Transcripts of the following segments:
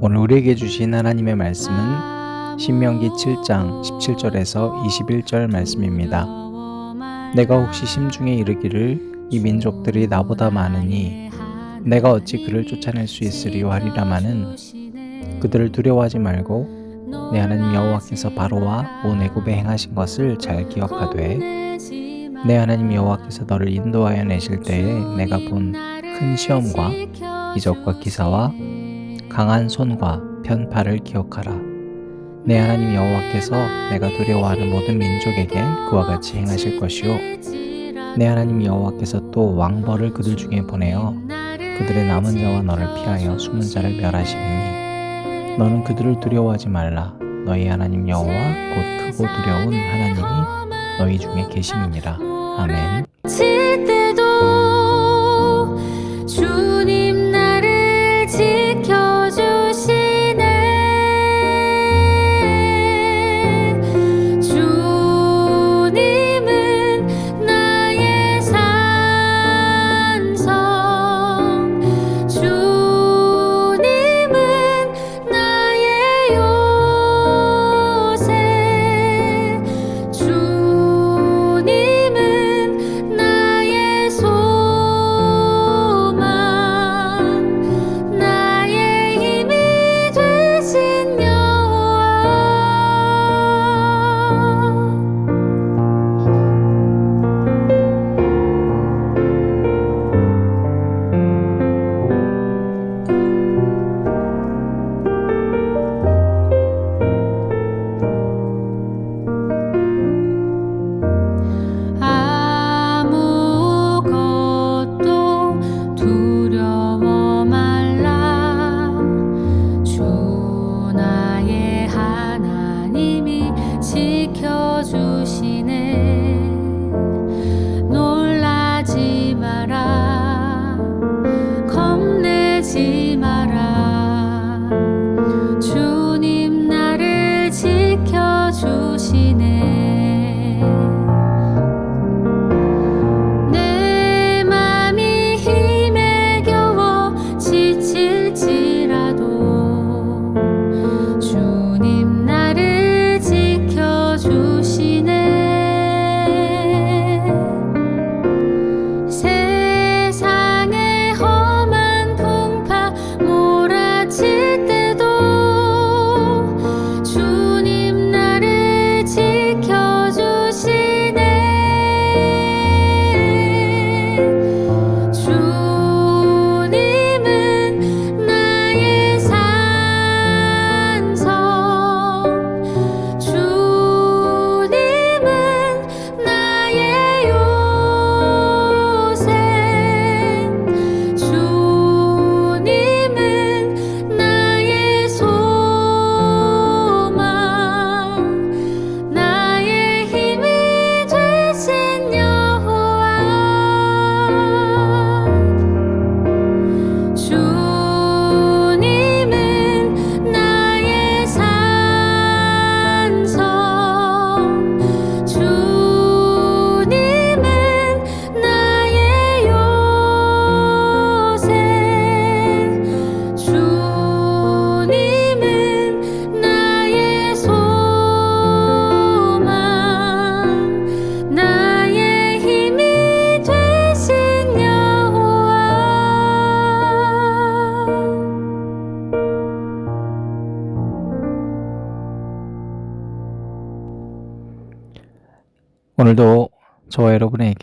오늘 우리에게 주신 하나님의 말씀은 신명기 7장 17절에서 21절 말씀입니다. 내가 혹시 심중에 이르기를 이 민족들이 나보다 많으니 내가 어찌 그를 쫓아낼 수 있으리요 하리라마는 그들을 두려워하지 말고 내 하나님 여호와께서 바로와 온 애굽에 행하신 것을 잘 기억하되 내 하나님 여호와께서 너를 인도하여 내실 때에 내가 본 큰 시험과 이적과 기사와 강한 손과 편팔을 기억하라. 내 하나님 여호와께서 내가 두려워하는 모든 민족에게 그와 같이 행하실 것이요. 내 하나님 여호와께서 또 왕벌을 그들 중에 보내어 그들의 남은 자와 너를 피하여 숨은 자를 멸하시리니 너는 그들을 두려워하지 말라. 너희 하나님 여호와 곧 크고 두려운 하나님이 너희 중에 계심이니라. 아멘.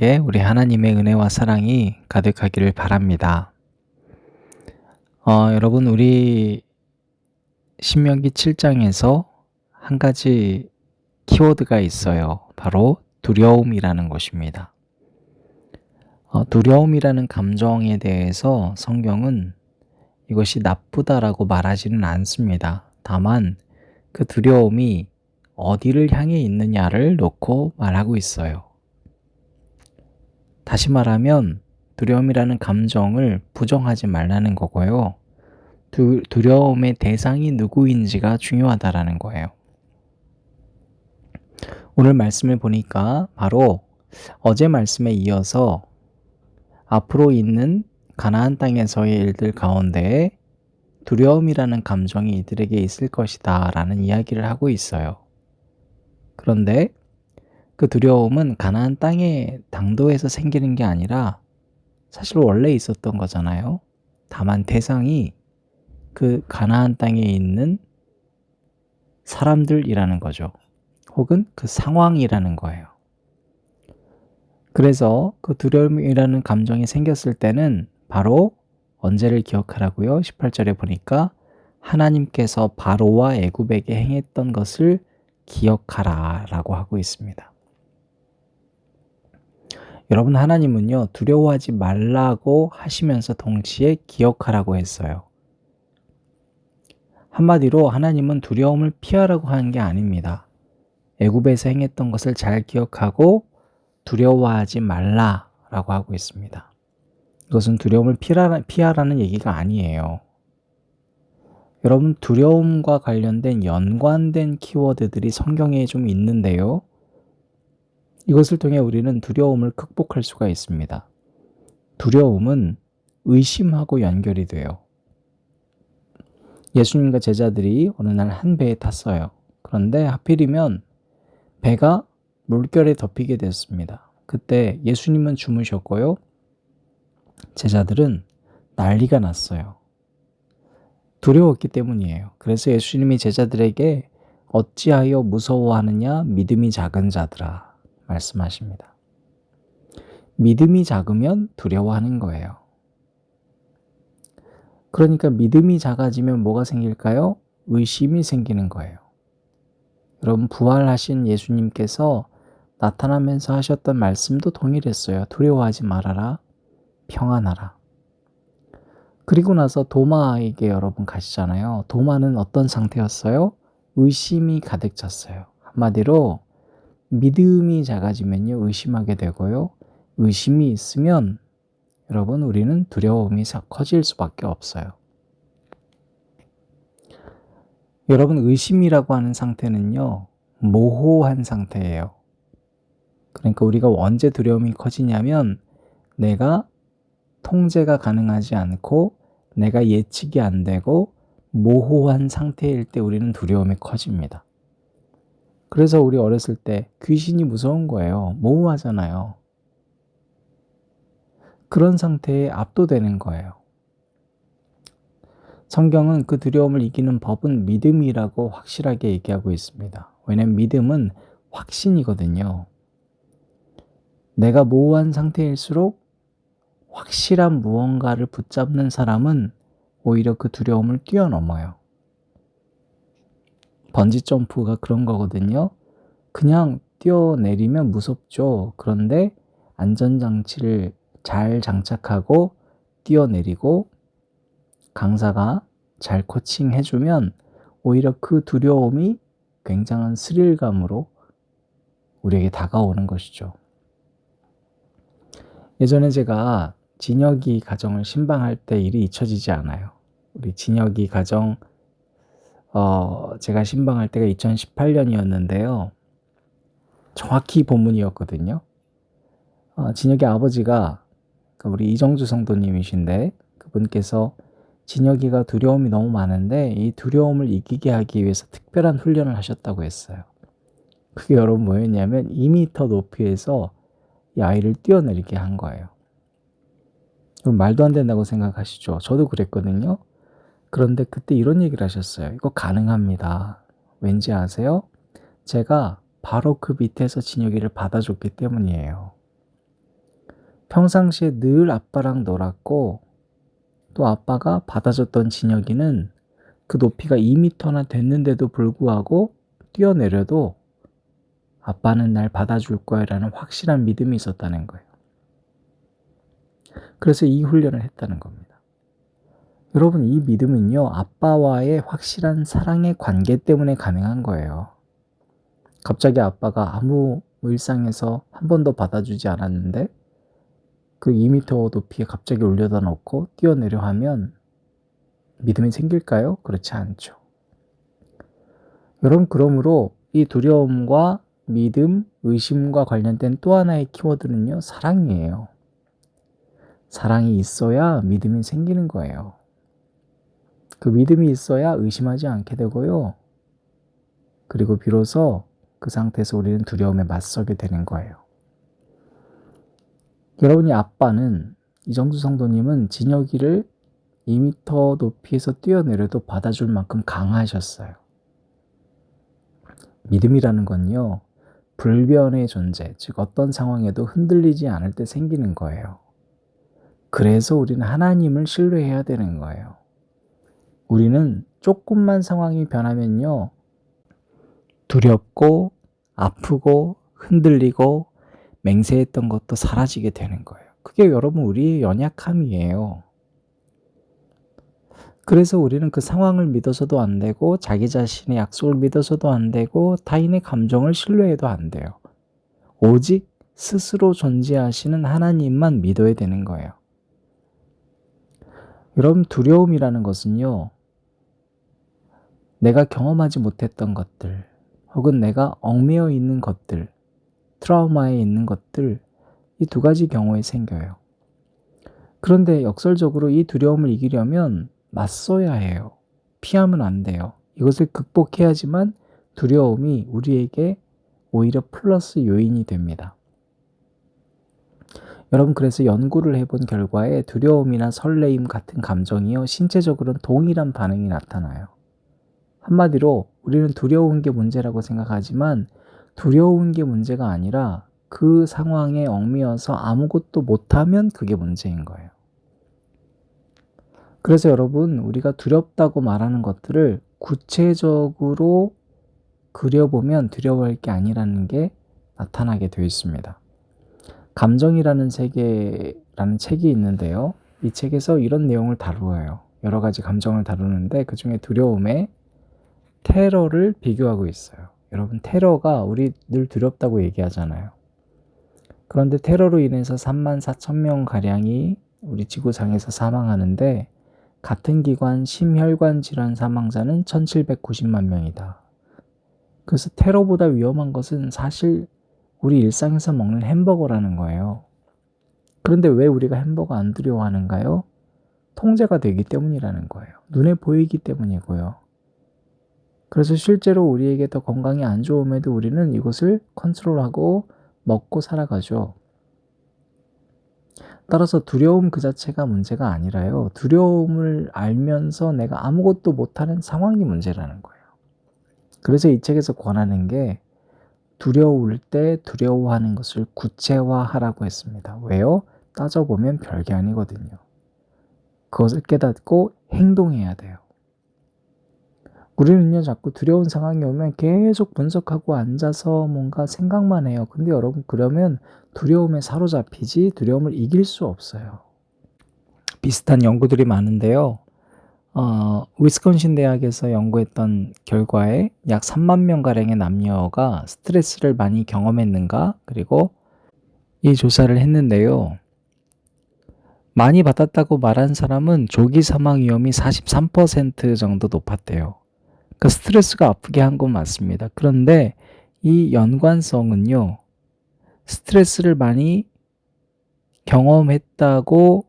여러분에게 우리 하나님의 은혜와 사랑이 가득하기를 바랍니다. 어, 여러분, 우리 신명기 7장에서 한 가지 키워드가 있어요. 바로 두려움이라는 것입니다. 어, 두려움이라는 감정에 대해서 성경은 이것이 나쁘다라고 말하지는 않습니다. 다만 그 두려움이 어디를 향해 있느냐를 놓고 말하고 있어요. 다시 말하면 두려움이라는 감정을 부정하지 말라는 거고요. 두, 두려움의 대상이 누구인지가 중요하다라는 거예요. 오늘 말씀을 보니까 바로 어제 말씀에 이어서 앞으로 있는 가나안 땅에서의 일들 가운데 두려움이라는 감정이 이들에게 있을 것이다 라는 이야기를 하고 있어요. 그런데 그 두려움은 가나안 땅의 당도에서 생기는 게 아니라 사실 원래 있었던 거잖아요. 다만 대상이 그 가나안 땅에 있는 사람들이라는 거죠. 혹은 그 상황이라는 거예요. 그래서 그 두려움이라는 감정이 생겼을 때는 바로 언제를 기억하라고요? 18절에 보니까 하나님께서 바로와 애굽에게 행했던 것을 기억하라라고 하고 있습니다. 여러분 하나님은요 두려워하지 말라고 하시면서 동시에 기억하라고 했어요. 한마디로 하나님은 두려움을 피하라고 하는 게 아닙니다. 애굽에서 행했던 것을 잘 기억하고 두려워하지 말라라고 하고 있습니다. 이것은 두려움을 피하라는 얘기가 아니에요. 여러분 두려움과 관련된 연관된 키워드들이 성경에 좀 있는데요. 이것을 통해 우리는 두려움을 극복할 수가 있습니다. 두려움은 의심하고 연결이 돼요. 예수님과 제자들이 어느 날 한 배에 탔어요. 그런데 하필이면 배가 물결에 덮이게 됐습니다. 그때 예수님은 주무셨고요. 제자들은 난리가 났어요. 두려웠기 때문이에요. 그래서 예수님이 제자들에게 어찌하여 무서워하느냐 믿음이 작은 자들아 말씀하십니다. 믿음이 작으면 두려워하는 거예요. 그러니까 믿음이 작아지면 뭐가 생길까요? 의심이 생기는 거예요. 여러분 부활하신 예수님께서 나타나면서 하셨던 말씀도 동일했어요. 두려워하지 말아라. 평안하라. 그리고 나서 도마에게 여러분 가시잖아요. 도마는 어떤 상태였어요? 의심이 가득 찼어요. 한마디로 믿음이 작아지면요. 의심하게 되고요. 의심이 있으면 여러분 우리는 두려움이 커질 수밖에 없어요. 여러분 의심이라고 하는 상태는요. 모호한 상태예요. 그러니까 우리가 언제 두려움이 커지냐면 내가 통제가 가능하지 않고 내가 예측이 안 되고 모호한 상태일 때 우리는 두려움이 커집니다. 그래서 우리 어렸을 때 귀신이 무서운 거예요. 모호하잖아요. 그런 상태에 압도되는 거예요. 성경은 그 두려움을 이기는 법은 믿음이라고 확실하게 얘기하고 있습니다. 왜냐하면 믿음은 확신이거든요. 내가 모호한 상태일수록 확실한 무언가를 붙잡는 사람은 오히려 그 두려움을 뛰어넘어요. 번지 점프가 그런 거거든요. 그냥 뛰어내리면 무섭죠. 그런데 안전장치를 잘 장착하고 뛰어내리고 강사가 잘 코칭해주면 오히려 그 두려움이 굉장한 스릴감으로 우리에게 다가오는 것이죠. 예전에 제가 진혁이 가정을 신방할 때 일이 잊혀지지 않아요. 우리 진혁이 가정 어, 제가 신방할 때가 2018년이었는데요. 정확히 본문이었거든요. 어, 진혁이 아버지가 그 우리 이정주 성도님이신데 그분께서 진혁이가 두려움이 너무 많은데 이 두려움을 이기게 하기 위해서 특별한 훈련을 하셨다고 했어요. 그게 여러분 뭐였냐면 2m 높이에서 이 아이를 뛰어내리게 한 거예요. 그럼 말도 안 된다고 생각하시죠? 저도 그랬거든요. 그런데 그때 이런 얘기를 하셨어요. 이거 가능합니다. 왠지 아세요? 제가 바로 그 밑에서 진혁이를 받아줬기 때문이에요. 평상시에 늘 아빠랑 놀았고 또 아빠가 받아줬던 진혁이는 그 높이가 2m나 됐는데도 불구하고 뛰어내려도 아빠는 날 받아줄 거야 라는 확실한 믿음이 있었다는 거예요. 그래서 이 훈련을 했다는 겁니다. 여러분, 이 믿음은요, 아빠와의 확실한 사랑의 관계 때문에 가능한 거예요. 갑자기 아빠가 아무 일상에서 한 번도 받아주지 않았는데, 그 2m 높이에 갑자기 올려다 놓고 뛰어내려 하면 믿음이 생길까요? 그렇지 않죠. 여러분, 그러므로 이 두려움과 믿음, 의심과 관련된 또 하나의 키워드는요, 사랑이에요. 사랑이 있어야 믿음이 생기는 거예요. 그 믿음이 있어야 의심하지 않게 되고요. 그리고 비로소 그 상태에서 우리는 두려움에 맞서게 되는 거예요. 여러분이 아빠는 이정수 성도님은 진혁이를 2m 높이에서 뛰어내려도 받아줄 만큼 강하셨어요. 믿음이라는 건요, 불변의 존재, 즉 어떤 상황에도 흔들리지 않을 때 생기는 거예요. 그래서 우리는 하나님을 신뢰해야 되는 거예요. 우리는 조금만 상황이 변하면요, 두렵고, 아프고, 흔들리고, 맹세했던 것도 사라지게 되는 거예요. 그게 여러분 우리의 연약함이에요. 그래서 우리는 그 상황을 믿어서도 안 되고 자기 자신의 약속을 믿어서도 안 되고 타인의 감정을 신뢰해도 안 돼요. 오직 스스로 존재하시는 하나님만 믿어야 되는 거예요. 여러분 두려움이라는 것은요. 내가 경험하지 못했던 것들 혹은 내가 얽매여 있는 것들 트라우마에 있는 것들 이 두 가지 경우에 생겨요. 그런데 역설적으로 이 두려움을 이기려면 맞서야 해요. 피하면 안 돼요. 이것을 극복해야지만 두려움이 우리에게 오히려 플러스 요인이 됩니다. 여러분 그래서 연구를 해본 결과에 두려움이나 설레임 같은 감정이요 신체적으로는 동일한 반응이 나타나요. 한마디로 우리는 두려운 게 문제라고 생각하지만 두려운 게 문제가 아니라 그 상황에 얽매여서 아무것도 못하면 그게 문제인 거예요. 그래서 여러분, 우리가 두렵다고 말하는 것들을 구체적으로 그려보면 두려워할 게 아니라는 게 나타나게 되어 있습니다. 감정이라는 세계라는 책이 있는데요. 이 책에서 이런 내용을 다루어요. 여러 가지 감정을 다루는데 그 중에 두려움에 테러를 비교하고 있어요. 여러분, 테러가 우리 늘 두렵다고 얘기하잖아요. 그런데 테러로 인해서 3만 4천 명 가량이 우리 지구상에서 사망하는데 같은 기관 심혈관 질환 사망자는 1790만 명이다. 그래서 테러보다 위험한 것은 사실 우리 일상에서 먹는 햄버거라는 거예요. 그런데 왜 우리가 햄버거 안 두려워하는가요? 통제가 되기 때문이라는 거예요. 눈에 보이기 때문이고요. 그래서 실제로 우리에게 더 건강이 안 좋음에도 우리는 이것을 컨트롤하고 먹고 살아가죠. 따라서 두려움 그 자체가 문제가 아니라요. 두려움을 알면서 내가 아무것도 못하는 상황이 문제라는 거예요. 그래서 이 책에서 권하는 게 두려울 때 두려워하는 것을 구체화하라고 했습니다. 왜요? 따져보면 별게 아니거든요. 그것을 깨닫고 행동해야 돼요. 우리는요, 자꾸 두려운 상황이 오면 계속 분석하고 앉아서 뭔가 생각만 해요. 근데 여러분, 그러면 두려움에 사로잡히지 두려움을 이길 수 없어요. 비슷한 연구들이 많은데요. 어, 위스콘신 대학에서 연구했던 결과에 약 3만 명가량의 남녀가 스트레스를 많이 경험했는가, 그리고 이 조사를 했는데요. 많이 받았다고 말한 사람은 조기 사망 위험이 43% 정도 높았대요. 그 스트레스가 아프게 한 건 맞습니다. 그런데 이 연관성은요, 스트레스를 많이 경험했다고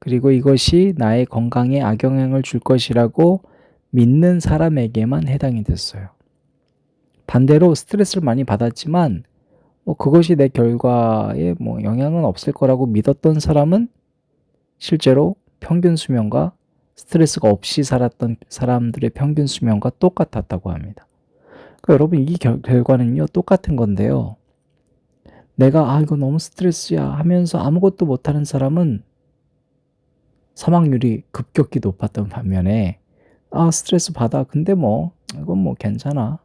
그리고 이것이 나의 건강에 악영향을 줄 것이라고 믿는 사람에게만 해당이 됐어요. 반대로 스트레스를 많이 받았지만 뭐 그것이 내 결과에 뭐 영향은 없을 거라고 믿었던 사람은 실제로 평균 수명과 스트레스가 없이 살았던 사람들의 평균 수명과 똑같았다고 합니다. 그러니까 여러분 이 결, 결과는요 똑같은 건데요. 내가 아 이거 너무 스트레스야 하면서 아무것도 못하는 사람은 사망률이 급격히 높았던 반면에 아 스트레스 받아 근데 뭐 이건 뭐 괜찮아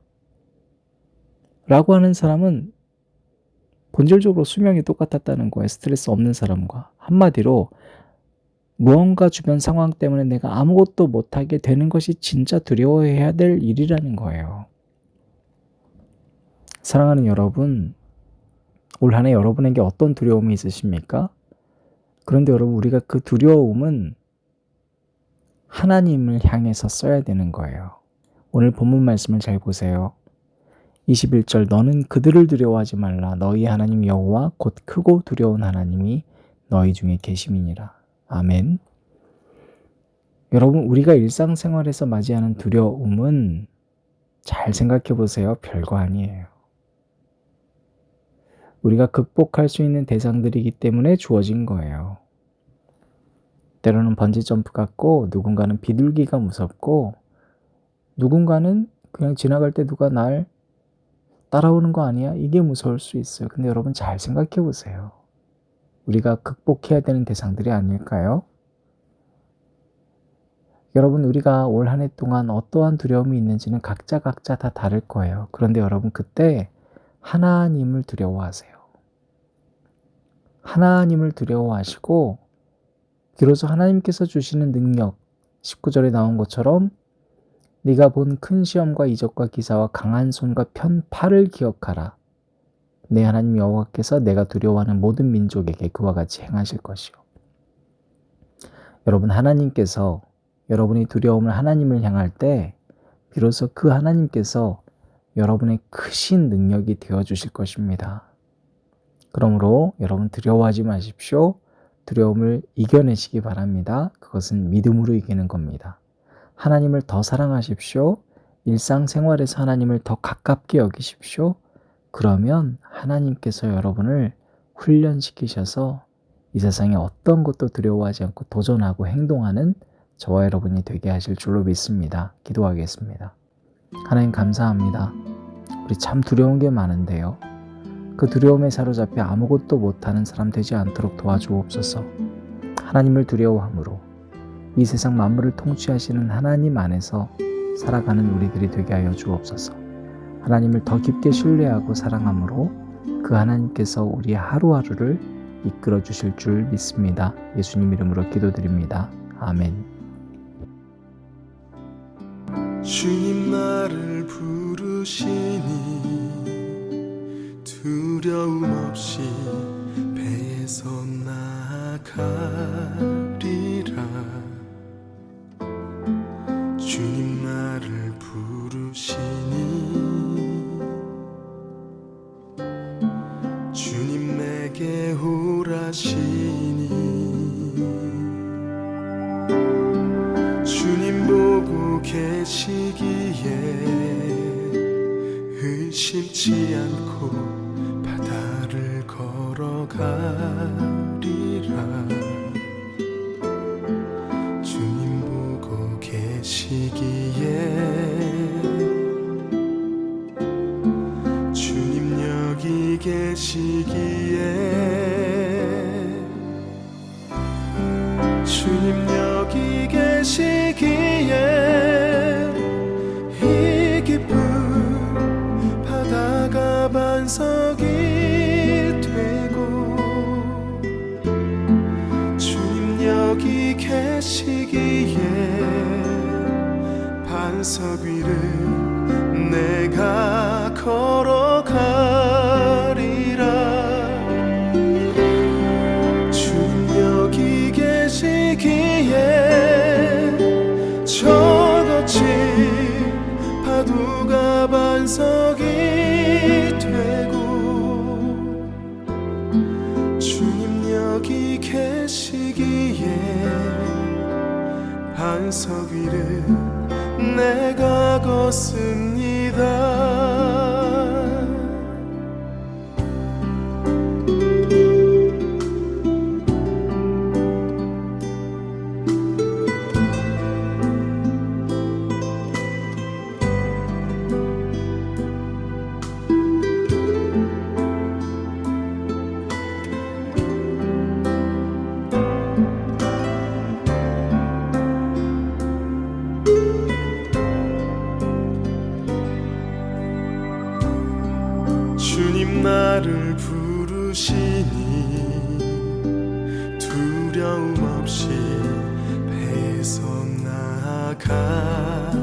라고 하는 사람은 본질적으로 수명이 똑같았다는 거예요 스트레스 없는 사람과 한마디로 무언가 주변 상황 때문에 내가 아무것도 못하게 되는 것이 진짜 두려워해야 될 일이라는 거예요. 사랑하는 여러분, 올 한 해 여러분에게 어떤 두려움이 있으십니까? 그런데 여러분, 우리가 그 두려움은 하나님을 향해서 써야 되는 거예요. 오늘 본문 말씀을 잘 보세요. 21절 너는 그들을 두려워하지 말라 너희 하나님 여호와 곧 크고 두려운 하나님이 너희 중에 계심이니라. 아멘. 여러분 우리가 일상생활에서 맞이하는 두려움은 잘 생각해 보세요. 별거 아니에요. 우리가 극복할 수 있는 대상들이기 때문에 주어진 거예요. 때로는 번지점프 같고 누군가는 비둘기가 무섭고 누군가는 그냥 지나갈 때 누가 날 따라오는 거 아니야? 이게 무서울 수 있어요. 근데 여러분 잘 생각해 보세요. 우리가 극복해야 되는 대상들이 아닐까요? 여러분 우리가 올 한 해 동안 어떠한 두려움이 있는지는 각자 각자 다 다를 거예요. 그런데 여러분 그때 하나님을 두려워하세요. 하나님을 두려워하시고 비로소 하나님께서 주시는 능력 19절에 나온 것처럼 네가 본 큰 시험과 이적과 기사와 강한 손과 편 팔을 기억하라. 내 하나님 여호와께서 내가 두려워하는 모든 민족에게 그와 같이 행하실 것이요. 여러분 하나님께서 여러분이 두려움을 하나님을 향할 때 비로소 그 하나님께서 여러분의 크신 능력이 되어 주실 것입니다. 그러므로 여러분 두려워하지 마십시오. 두려움을 이겨내시기 바랍니다. 그것은 믿음으로 이기는 겁니다. 하나님을 더 사랑하십시오. 일상생활에서 하나님을 더 가깝게 여기십시오. 그러면 하나님께서 여러분을 훈련시키셔서 이 세상에 어떤 것도 두려워하지 않고 도전하고 행동하는 저와 여러분이 되게 하실 줄로 믿습니다. 기도하겠습니다. 하나님 감사합니다. 우리 참 두려운 게 많은데요. 그 두려움에 사로잡혀 아무것도 못하는 사람 되지 않도록 도와주옵소서. 하나님을 두려워함으로 이 세상 만물을 통치하시는 하나님 안에서 살아가는 우리들이 되게 하여 주옵소서. 하나님을 더 깊게 신뢰하고 사랑함으로 그 하나님께서 우리의 하루하루를 이끌어 주실 줄 믿습니다. 예수님 이름으로 기도드립니다. 아멘. 주님 나를 부르시니 두려움 없이 계시기에 주님 여기 계시기에 이 기쁨 바다가 반석이 되고 주님 여기 계시기에 반석 위를 내가 걸 반석 위를 내가 걷습니다 주님 나를 부르시니 두려움 없이 배에서 나가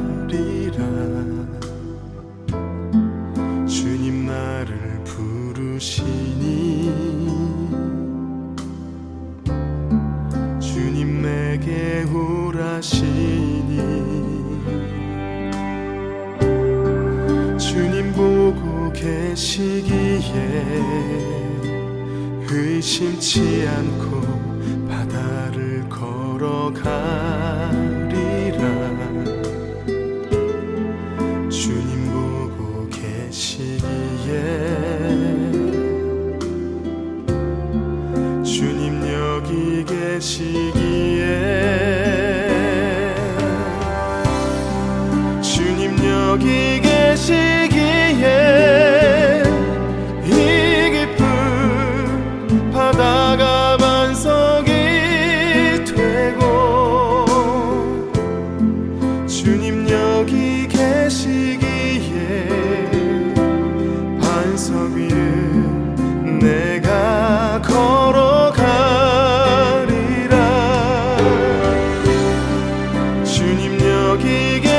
심치 않고 바다를 걸어가 kick